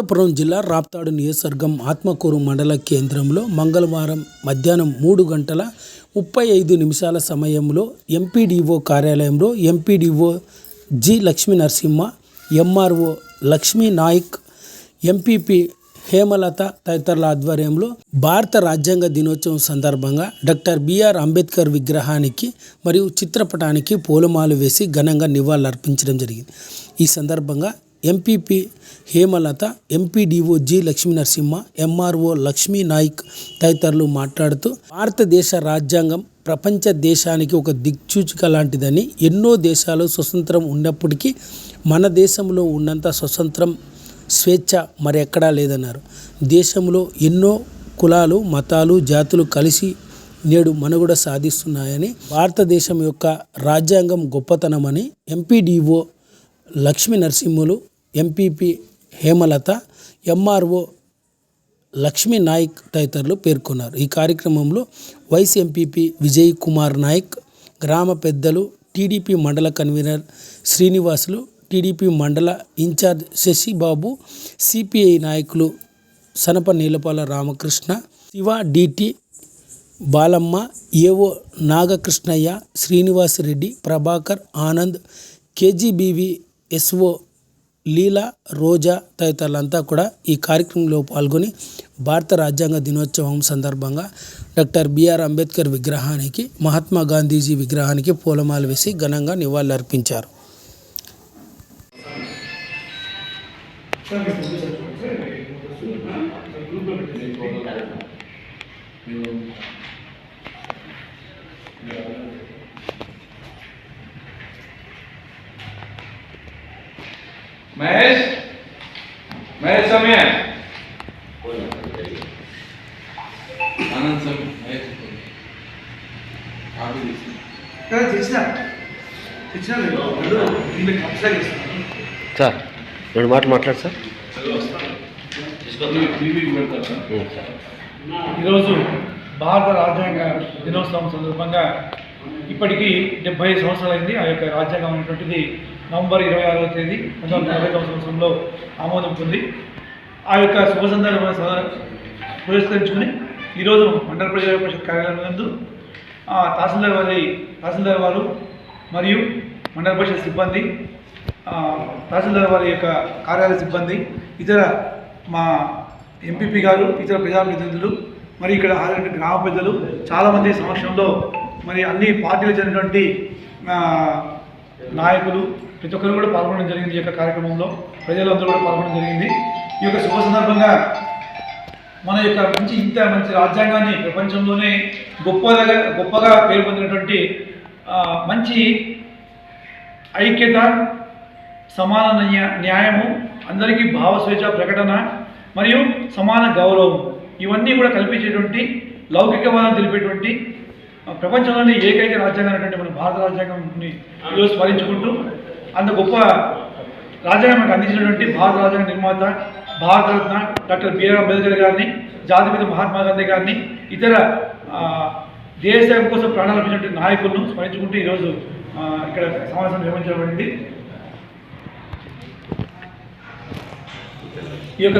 అనంతపురం జిల్లా రాప్తాడు నియోజకవర్గం ఆత్మకూరు మండల కేంద్రంలో మంగళవారం మధ్యాహ్నం మూడు గంటల ముప్పై ఐదు నిమిషాల సమయంలో ఎంపీడీఓ కార్యాలయంలో MPDO G Lakshmi Narasimha MRO Lakshmi Nayak MPP Hemalatha తదితరుల ఆధ్వర్యంలో భారత రాజ్యాంగ దినోత్సవం సందర్భంగా డాక్టర్ బిఆర్ అంబేద్కర్ విగ్రహానికి మరియు చిత్రపటానికి పూలమాలు వేసి ఘనంగా నివాళులర్పించడం జరిగింది. ఈ సందర్భంగా MPP Hemalatha MPDO G Lakshmi Narasimha MRO Lakshmi Nayak తదితరులు మాట్లాడుతూ భారతదేశ రాజ్యాంగం ప్రపంచ దేశానికి ఒక దిక్సూచిక లాంటిదని ఎన్నో దేశాలు స్వతంత్రం ఉన్నప్పటికీ మన దేశంలో ఉన్నంత స్వతంత్రం స్వేచ్ఛ మరి ఎక్కడా లేదన్నారు. దేశంలో ఎన్నో కులాలు మతాలు జాతులు కలిసి నేడు మనుగడ సాధిస్తున్నాయని భారతదేశం యొక్క రాజ్యాంగం గొప్పతనమని MPDO Lakshmi Narasimhulu MPP Hemalatha MRO Lakshmi Nayak తదితరులు పేర్కొన్నారు. ఈ కార్యక్రమంలో వైస్ ఎంపీపీ విజయ్ కుమార్ నాయక్ గ్రామ పెద్దలు TDP mandal convener Srinivasulu TDP mandal incharge Sasibabu CPI నాయకులు Sanapa Neelapala Ramakrishna Shiva DT Balamma AO Nagakrishnaiah Srinivasareddy Prabhakar Anand KGBV SO Leela Roja తదితరులంతా కూడా ఈ కార్యక్రమంలో పాల్గొని భారత రాజ్యాంగ దినోత్సవం సందర్భంగా డాక్టర్ బిఆర్ అంబేద్కర్ విగ్రహానికి మహాత్మా గాంధీజీ విగ్రహానికి పూలమాల వేసి ఘనంగా నివాళులర్పించారు. మహేష్ మహేష్ సమయ ఆనంద్ సమయ మహేష్ కాపీ తెచ్చినా ఇస్తాను సార్ రెండు మాటలు మాట్లాడు సార్. ఈరోజు భారత రాజ్యాంగ దినోత్సవం సందర్భంగా ఇప్పటికీ డెబ్బై సంవత్సరాలైంది. ఆ యొక్క రాజ్యాంగం అనేటువంటిది నవంబర్ ఇరవై ఆరవ తేదీ పంతొమ్మిది వందల నలభై సంవత్సరంలో ఆమోదం పొంది ఆ యొక్క శుభ సందర్భాన్ని పురస్కరించుకుని ఈరోజు మండల ప్రజా పరిషత్ కార్యాలయం నందు ఆ, తహసీల్దార్ వారి తహసీల్దార్ వారు మరియు మండల పరిషత్ సిబ్బంది తహసీల్దార్ వారి యొక్క కార్యాలయ సిబ్బంది ఇతర మా ఎంపీపీ గారు ఇతర ప్రజాప్రతినిధులు మరి ఇక్కడ హాజరైన గ్రామ పెద్దలు చాలామంది సమక్షంలో మరి అన్ని పార్టీలు చెందినటువంటి నాయకులు ప్రతి ఒక్కరు కూడా పాల్గొనడం జరిగింది ఈ యొక్క కార్యక్రమంలో. ప్రజలందరూ కూడా పాల్గొనడం జరిగింది. ఈ యొక్క శుభ సందర్భంగా మన యొక్క మంచి ఇంత మంచి రాజ్యాంగాన్ని ప్రపంచంలోనే గొప్పగా గొప్పగా పేరు పొందినటువంటి మంచి ఐక్యత సమాన న్యాయము అందరికీ భావ స్వేచ్ఛ ప్రకటన మరియు సమాన గౌరవం ఇవన్నీ కూడా కల్పించేటువంటి లౌకికవాదం తెలిపేటువంటి ప్రపంచంలోని ఏకైక రాజ్యాంగం అనేటువంటి మన భారత రాజ్యాంగంని ఈరోజు స్మరించుకుంటూ అంత గొప్ప రాజ్యాంగం మనకు అందించినటువంటి భారత రాజ్యాంగ నిర్మాత భారతరత్న డాక్టర్ బిఆర్ అంబేద్కర్ గారిని జాతిపిత మహాత్మా గాంధీ గారిని ఇతర ఆ, దేశం కోసం ప్రాణాలపించినటువంటి నాయకులను స్మరించుకుంటూ ఈరోజు ఇక్కడ సమావేశం నిర్వహించబడింది. ఈ యొక్క